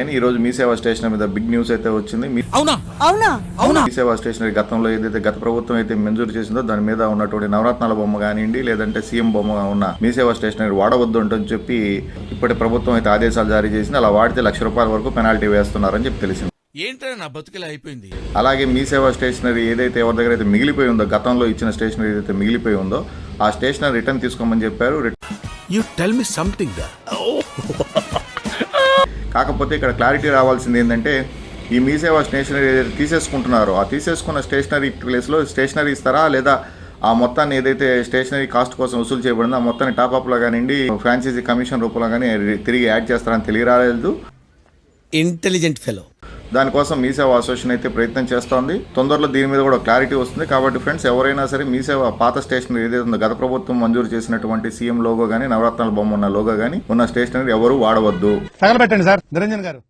కానీ ఈ రోజు మీ సేవా స్టేషన్ మీద బిగ్ న్యూస్ అయితే వచ్చింది. మీ అవునా? అవునా? అవునా? మీ సేవా స్టేషనరీ గతంలో ఏదైతే గత ప్రభుత్వం అయితే మంజూరు చేసిందో దాని మీద ఉన్నటువంటి నవరత్నాల బొమ్మ కానివ్వండి లేదంటే సీఎం బొమ్మ ఉన్న మీ సేవా స్టేషనరీ వాడవద్దు అంటని చెప్పి ఇప్పటి ప్రభుత్వం అయితే ఆదేశాలు జారీ చేసింది. అలా వాడితే లక్ష రూపాయల వరకు పెనాల్టీ వేస్తున్నారని చెప్పి తెలిసింది. ఏంట్రా నా బతుకులా అయిపోయింది? అలాగే మీ సేవా స్టేషనరీ ఏదైతే ఎవరి దగ్గర అయితే మిగిలిపోయి ఉందో గతంలో ఇచ్చిన స్టేషనరీ ఏదైతే మిగిలిపోయి ఉందో ఆ స్టేషనరీ రిటర్న్ తీసుకోమని చెప్పారు. యు టెల్ మీ సంథింగ్ కాకపోతే ఇక్కడ క్లారిటీ రావాల్సింది ఏంటంటే ఈ మీసేవ స్టేషనరీ ఏదైతే తీసేసుకుంటున్నారో ఆ తీసేసుకున్న స్టేషనరీ ప్లేస్లో స్టేషనరీ ఇస్తారా? లేదా ఆ మొత్తాన్ని ఏదైతే స్టేషనరీ కాస్ట్ కోసం వసూలు చేయబడిందో ఆ మొత్తాన్ని టాపప్లో కానివ్వండి ఫ్రాంచైజీ కమిషన్ రూపంలో కానీ తిరిగి యాడ్ చేస్తారని తెలియరాలేదు. ఇంటెలిజెంట్ ఫెలో దానికోసం మీ సేవ అసోసియేషన్ అయితే ప్రయత్నం చేస్తోంది. తొందరలో దీని మీద కూడా క్లారిటీ వస్తుంది. కాబట్టి ఫ్రెండ్స్ ఎవరైనా సరే మీ సేవ పాత స్టేషనరీ ఏదైతే ఉందో గత ప్రభుత్వం మంజూరు చేసినటువంటి సీఎం లోగో కానీ నవరత్నాల బొమ్మ ఉన్న లోగో కానీ ఉన్న స్టేషనరీ ఎవరు వాడవద్దు. తగలబెట్టండి సార్. నిరంజన్ గారు.